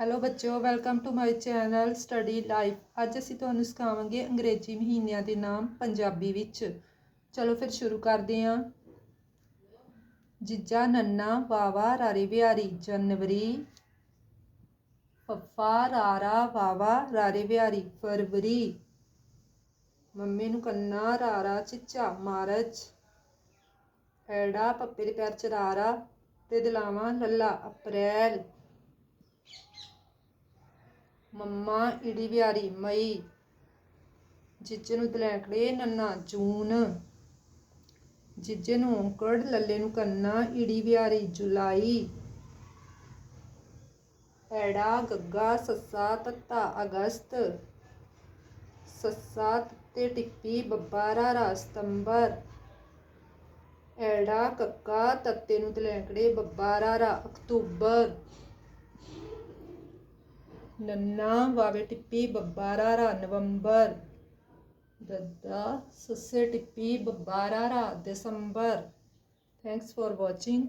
Hello ਬੱਚਿਓ welcome to my channel study life ਅੱਜ ਅਸੀਂ ਤੁਹਾਨੂੰ ਸਿਖਾਵਾਂਗੇ ਅੰਗਰੇਜ਼ੀ ਮਹੀਨਿਆਂ ਦੇ ਨਾਮ ਪੰਜਾਬੀ ਵਿੱਚ। ਚਲੋ ਫਿਰ ਸ਼ੁਰੂ ਕਰਦੇ ਹਾਂ। ਜਿੱਜਾ, ਨੰਨਾ ਵਾਵਾ ਰਾਰੀ ਬਿਹਾਰੀ, ਜਨਵਰੀ। ਫੱਫਾ, ਰਾਰਾ ਵਾਵਾ ਰਾਰੀ ਬਿਹਾਰੀ, ਫਰਵਰੀ। ਮੰਮੀ ਨੂੰ ਕੰਨਾ, ਰਾਰਾ, ਚਿੱਚਾ, ਮਾਰਚ। ਐੜਾ ਪੱਪੇ ਦੇ ਪੈਰ ਚ ਰਾਰਾ। ਤੇ ਦਿਲਾਵਾਂ, ਲੱਲਾ, ਅਪ੍ਰੈਲ। ਮੰਮਾ, ਇੜੀ ਬਿਆਰੀ ਮਈ। ਜਿੱਜੇ ਨੂੰ ਦਲੈਂਕੜੇ ਨੰਨਾ, ਜੂਨ। ਜਿੱਜੇ ਨੂੰ ਔਂਕੜ, ਲੱਲੇ ਨੂੰ ਕੰਨਾ, ਇੜੀ ਬਿਆਰੀ ਜੁਲਾਈ। ਐੜਾ, ਗੱਗਾ, ਸੱਸਾ, ਤੱਤਾ, ਅਗਸਤ। ਸੱਸਾ ਤੇ ਟਿੱਪੀ ਬੱਬਾ ਰਾਰਾ ਸਤੰਬਰ। ਐੜਾ, ਕੱਕਾ, ਤੱਤੇ ਨੂੰ ਦਲੈਂਕੜੇ ਬੱਬਾ ਰਾਰਾ ਅਕਤੂਬਰ। ਨੰਨਾ ਵਾਵੇ ਟਿੱਪੀ ਬੱਬਾ ਰਾਰਾ ਨਵੰਬਰ। ਦੱਦਾ ਸੱਸੇ ਟਿੱਪੀ ਬੱਬਾ ਰਾਰਾ ਦਸੰਬਰ। Thanks for watching